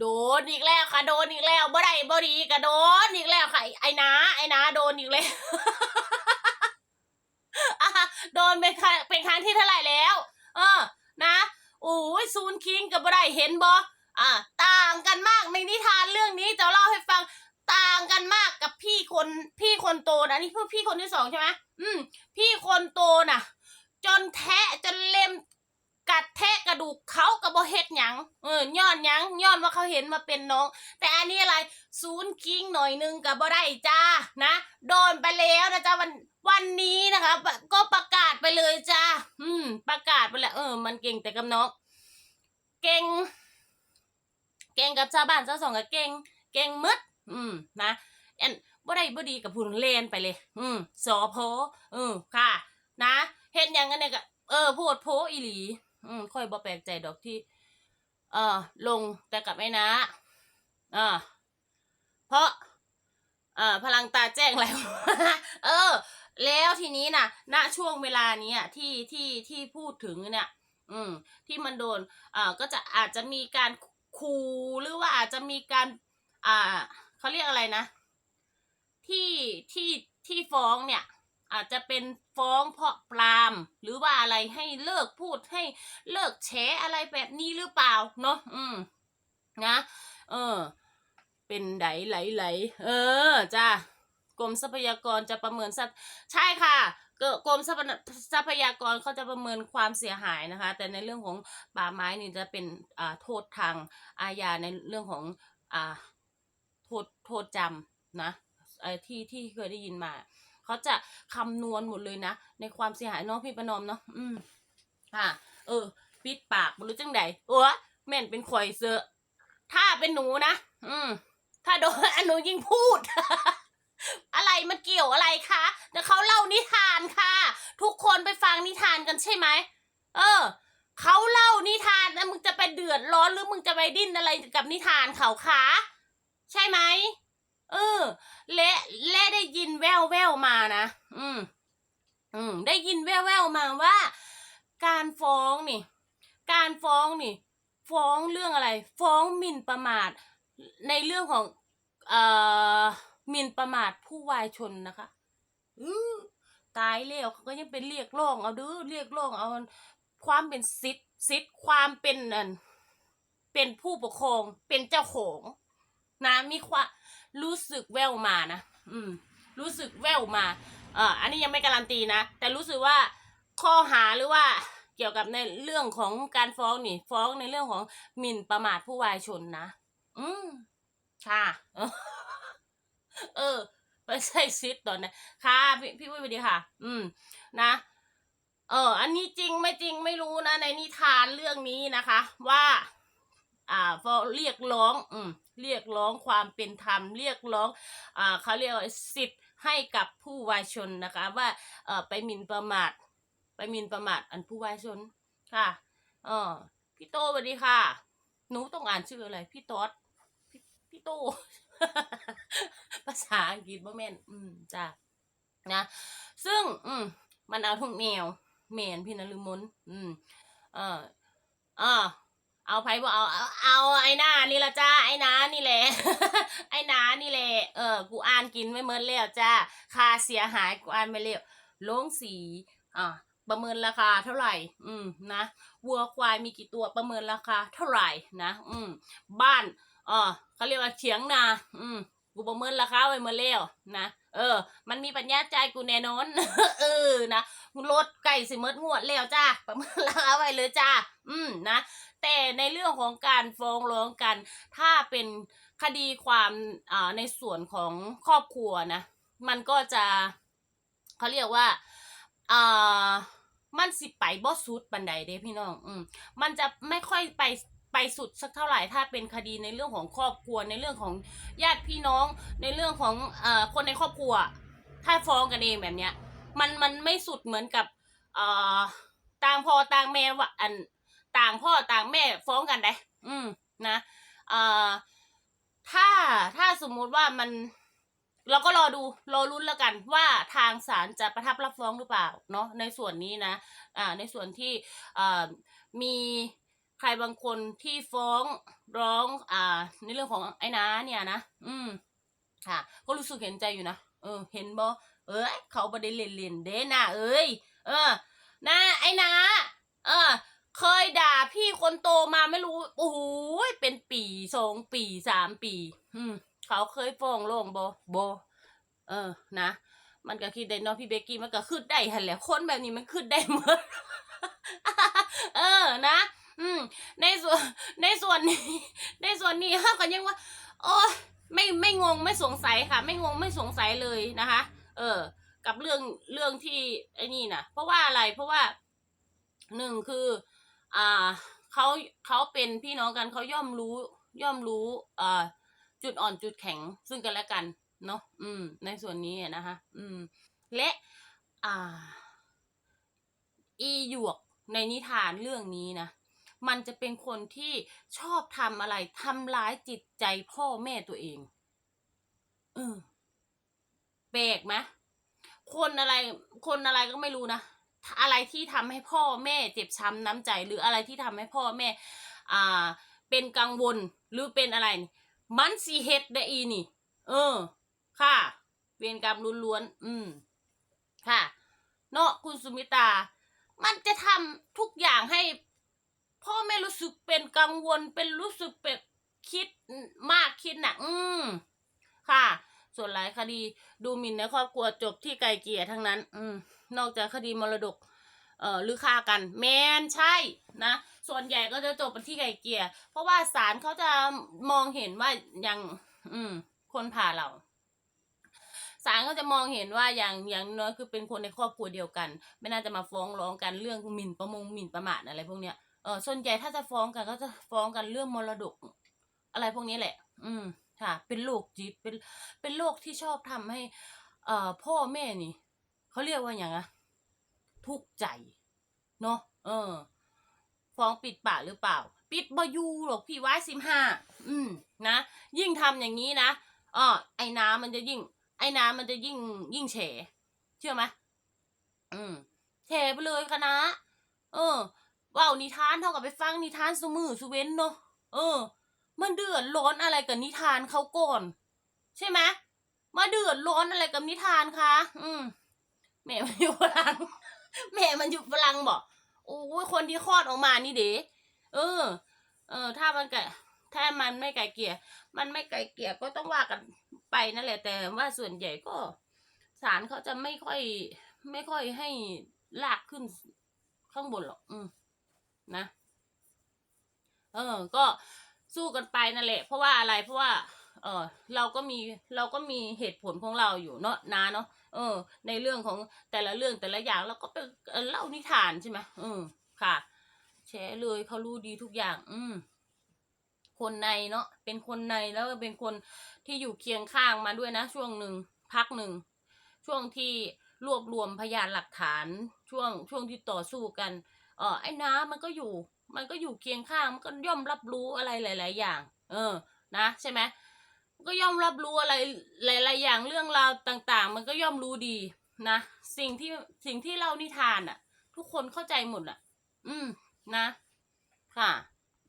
โดนอีกแล้วค่ะโดนอีกแล้วบ่ได้บ่ดีก็โดนอีกแล้วค่ะไอ้นาไอ้นาโดนอีกแล้วโดนเป็นครั้งเป็นครั้งที่เท่าไหร่แล้ว เออ นะโอ้ยซูนคิงกับบ่ได้เห็นบ่อ่าต่างกันมากในนิทานเรื่องนี้จะเล่าให้ฟังต่างกันมากกับพี่คนพี่คนโตนะนี่เพื่อพี่คนที่สองใช่ไหมอืม พี่คนโตน่ะ จนแทะจนเล็ม กัดแทะกระดูกเขากระบอเฮ็ดหยังเออย่อนหยังย้อนว่าเขาเห็นมาเป็นน้อง แต่อันนี้อะไรศูนย์คิงหน่อยนึงกับบ่ได้จ้านะ โดนไปแล้วนะจ๊ะวันวันนี้นะคะ ก็ประกาศไปเลยจ้าอืม ประกาศไปแล้วเออ มันเก่งแต่กับน้องเก่ง เก่งกับชาวบ้านชาวสองกับเก่ง เก่งมืดอืมนะอันบ่ได้บ่ดีกับผู้เลนไปเลย อืมสอพอเออค่ะ นะเฮ็ดหยังกันเนี่ยก็เออโพดโพอีหลี อืมค่อยบ่แปลกใจดอกที่ เออลงแต่กับไอ้นะอ่าเพราะอ่าพลังตาแจ้งแล้ว เออ แล้วทีนี้น่ะ ณช่วงเวลานี้ที่ที่ที่พูดถึงเนี่ย อืม ที่มันโดนอ่าก็จะอาจจะมีการคูหรือว่าอาจจะมีการ อ่าเขาเรียกอะไรนะ ที่ที่ที่ฟ้องเนี่ย อาจจะเป็นฟ้องเพราะปราม หรือว่าอะไรให้เลิกพูดให้เลิกแฉอะไรแบบนี้หรือเปล่าเนาะอืมนะ เออ เป็นไหลไหลไหลเออจ้ากรมทรัพยากรจะประเมินทรัพย์ใช่ค่ะเกิดกรมทรัพยทรัพยากรเขาจะประเมินความเสียหายนะคะ แต่ในเรื่องของป่าไม้นี่จะเป็นอ่าโทษทางอาญาในเรื่องของอ่าโทษโทษจำนะไอ้ที่ที่เคยได้ยินมา เขาจะคำนวณหมดเลยนะ ในความเสียหายเน้องพี่ประนอมเนาะอืมอ่าเออปิดปากบรู้จังใดโอ้แม่นเป็นข่อยเซอะถ้าเป็นหนูนะอืม ถ้าโดนอันหนูยิ่งพูด อะไรมันเกี่ยวอะไรคะแต่เขาเล่านิทานค่ะ ทุกคนไปฟังนิทานกันใช่ไหมเออเขาเล่านิทานแล้วมึงจะไปเดือดร้อนหรือมึงจะไปดิ้นอะไรกับนิทานเขาคะใช่ไหม เออ และและได้ยินแววแววมานะ อืม อืม ได้ยินแววแววมาว่า การฟ้องนี่ การฟ้องนี่ ฟ้องเรื่องอะไร ฟ้องหมิ่นประมาท ในเรื่องของ เอ่อหมิ่นประมาทผู้วายชนนะคะอือตายแล้วเขาก็ยังเป็นเรียกร้องเอาเด้อเรียกร้องเอาความเป็นสิทธิ์สิทธิ์ความเป็นอันเป็นผู้ปกครองเป็นเจ้าของนะมีความ รู้สึกแววมานะ อืม รู้สึกแววมา เอ่อ อันนี้ยังไม่การันตีนะ แต่รู้สึกว่าข้อหาหรือว่าเกี่ยวกับในเรื่องของการฟ้องนี่ฟ้องในเรื่องของหมิ่นประมาทผู้วายชนนะ อืม ค่ะ เออ ไปใส่ซิดตอนนี้ค่ะ พี่พี่วุ้ยสวัสดีค่ะ อืม นะเออ อันนี้จริงไม่จริงไม่รู้นะ ในนิทานเรื่องนี้นะคะ ว่า อ่าฟ้องเรียกร้อง อืม เรียกร้องความเป็นธรรม เรียกร้องอเขาเรียกว่าสิทธิ์ให้กับผู้วายชนนะคะ ว่าเอไปหมิ่นประมาท ไปหมิ่นประมาทอันผู้วายชนค่ะเออพี่โตสวัสดีค่ะ หนูต้องอ่านชื่ออะไร พี่ต๊อดพี่พี่โต ภาษาอังกฤษบ่แม่น อืมจ้ะนะ ซึ่ง อืมมันเอาทุกแนวแมนพี่นฤมลอืม เออเออ เอาไพ่บอกเอาเอาไอ้หน้านี่ละจ้าไอ้น้านี่แหละไอ้น้านี่แหละเออกูอ่านกินไม่เมินแล้วจ้าค่าเสียหายกูอ่านไม่เล้วลงสีอ่าประเมินราคาเท่าไหร่ อืมนะวัวควายมีกี่ตัวประเมินราคาเท่าไหร่นะ อืมบ้านอ่อเขาเรียกว่าเฉียงนา อืม กูประเมินราคาไว้เมื่อแล้วนะเออ มันมีปัญญาใจกูแน่นอน เออนะรถไก่สิเมดงวดแล้วจ้าประเมินราคาไว้เลยจ้าอืมนะแต่ในเรื่องของการฟ้องร้องกัน ถ้าเป็นคดีความอ่าในส่วนของครอบครัวนะมันก็จะเขาเรียกว่าอ่ามันสิไปบ่สุดบันไดเด้พี่น้อง อืมมันจะไม่ค่อยไป ไปสุดสักเท่าไหร่ถ้าเป็นคดีในเรื่องของครอบครัวในเรื่องของญาติพี่น้อง ในเรื่องของเอ่อคนในครอบครัว ถ้าฟ้องกันเองแบบเนี้ย มันมันไม่สุดเหมือนกับเอ่อต่างพ่อต่างแม่ว่าอันต่างพ่อต่างแม่ฟ้องกันได้ อืมนะเอ่อถ้าถ้าสมมุติว่ามันเราก็รอดูรอรุ้นแล้วกันว่าทางศาลจะประทับรับฟ้องหรือเปล่าเนาะในส่วนนี้นะอ่าในส่วนที่มี ใครบางคนที่ฟ้องร้อง อ่า ในเรื่องของไอ้น้าเนี่ยนะอืม ค่ะ ก็รู้สึกเห็นใจอยู่นะเออ เห็นบ่เอ้ยเขาบ่ได้เล่นเล่นๆเด้น่ะเอ้ยเออนะไอ้น้าเออ เคยด่าพี่คนโตมาไม่รู้โอ้โหเป็นปีสองปีสามปี อืม เขาเคยฟ้องร้องบ่บ่เออ นะมันก็คิดได้เนาะพี่เบกกี้มันก็คืดได้หันแหละคนแบบนี้มันคืดได้หมดเออนะ ในส่วนในส่วนนี้ในส่วนนี้เขาก็ยังว่า โอ้ไม่ไม่งงไม่สงสัยค่ะ ไม่งงไม่สงสัยเลยนะคะ เออ กับเรื่องเรื่องที่ไอ้นี่นะเพราะว่าอะไรเพราะว่าหนึ่งคือ อ่าเขาเขาเป็นพี่น้องกันเขาย่อมรู้ ย่อมรู้อ่าจุดอ่อนจุดแข็งซึ่งกันและกันเนาะอืม ในส่วนนี้นะคะ อืม และอ่า อีหยวกในนิทานเรื่องนี้นะ มันจะเป็นคนที่ชอบทำอะไรทำร้ายจิตใจพ่อแม่ตัวเอง เออแปลกไหมคนอะไร คนอะไรก็ไม่รู้นะอะไรที่ทำให้พ่อแม่เจ็บช้ำน้ำใจ หรืออะไรที่ทำให้พ่อแม่ อ่า เป็นกังวลหรือเป็นอะไร มันสีเฮ็ดได้อีนี่ เออ ค่ะ เวรกรรมล้วนๆอืม ค่ะ เนาะคุณสุมิตา มันจะทำทุกอย่างให้ พ่อแม่รู้สึกเป็นกังวลเป็นรู้สึกแบบคิดมากคิดหนักอืมค่ะ ส่วนหลายคดีดูหมิ่นในครอบครัวจบที่ไกลเกลี่ยทั้งนั้น อืมนอกจากคดีมรดก เอ่อหรือฆ่ากัน แมนใช่นะส่วนใหญ่ก็จะจบไปที่ไกลเกลี่ยเพราะว่าศาลเขาจะมองเห็นว่ายัง อืม คนผ่าเราศาลก็จะมองเห็นว่าอย่างอย่างน้อยคือเป็นคนในครอบครัวเดียวกัน ไม่น่าจะมาฟ้องร้องกันเรื่องหมิ่นประมงหมิ่นประมาทอะไรพวกเนี้ย เออส่วนใหญ่ถ้าจะฟ้องกันก็จะฟ้องกันเรื่องมรดก อะไรพวกนี้แหละ อืม ค่ะ เป็นโรคจิต เป็น เป็นโรคที่ชอบทำให้ เอ่อ พ่อแม่นี่ เขาเรียกว่าอย่างอะทุกข์ใจ เนาะ เออ ฟ้องปิดปากหรือเปล่า ปิดบอยูหรอกพี่ไว้สิบห้า อืม นะ ยิ่งทำอย่างนี้นะอ๋อไอ้น้ำมันจะยิ่ง ไอ้น้ำมันจะยิ่ง ยิ่งแฉเชื่อไหมอืมแฉไปเลยคณะ เออ ว่านิทานเท่ากับไปฟังนิทานสุมือสุเว้นเนาะเออ มันเดือดร้อนอะไรกับนิทานเขาก่อน ใช่ไหมมาเดือดร้อนอะไรกับนิทานคะอืมแม่มันอยู่ฝรั่งแม่มันอยู่ฝรั่งบอกโอ้ยคนที่คลอดออกมานี่เด้เออ เออ ถ้ามันไก่ถ้ามันไม่ไก่เกลี่ยมันไม่ไก่เกลี่ยก็ต้องว่ากันไปนั่นแหละแต่ว่าส่วนใหญ่ก็ศาลเขาจะไม่ค่อย ไม่ค่อยให้ลากขึ้นข้างบนหรอก อืม นะ เออ ก็สู้กันไปนั่นแหละ เพราะว่าอะไรเพราะว่า เออเราก็มีเราก็มีเหตุผลของเราอยู่เนาะนาเนาะเออ ในเรื่องของแต่ละเรื่องแต่ละอย่างเราก็ไปเอ่อเล่านิทานใช่ไหมอืมค่ะแชร์เลยเขารู้ดีทุกอย่าง อืมคนในเนาะเป็นคนในแล้วก็เป็นคนที่อยู่เคียงข้างมาด้วยนะ ช่วงหนึ่งพักหนึ่งช่วงที่รวบรวมพยานหลักฐานช่วงช่วงที่ต่อสู้กัน เออไอ้น้ำมันก็อยู่ มันก็อยู่เคียงข้างมันก็ย่อมรับรู้อะไรหลาย ๆ อย่าง เออ นะใช่ไหมก็ย่อมรับรู้อะไรหลาย ๆ อย่างเรื่องราวต่าง ๆ มันก็ย่อมรู้ดีนะสิ่งที่สิ่งที่เล่านิทานอะ ทุกคนเข้าใจหมดอะ อืมนะ ค่ะ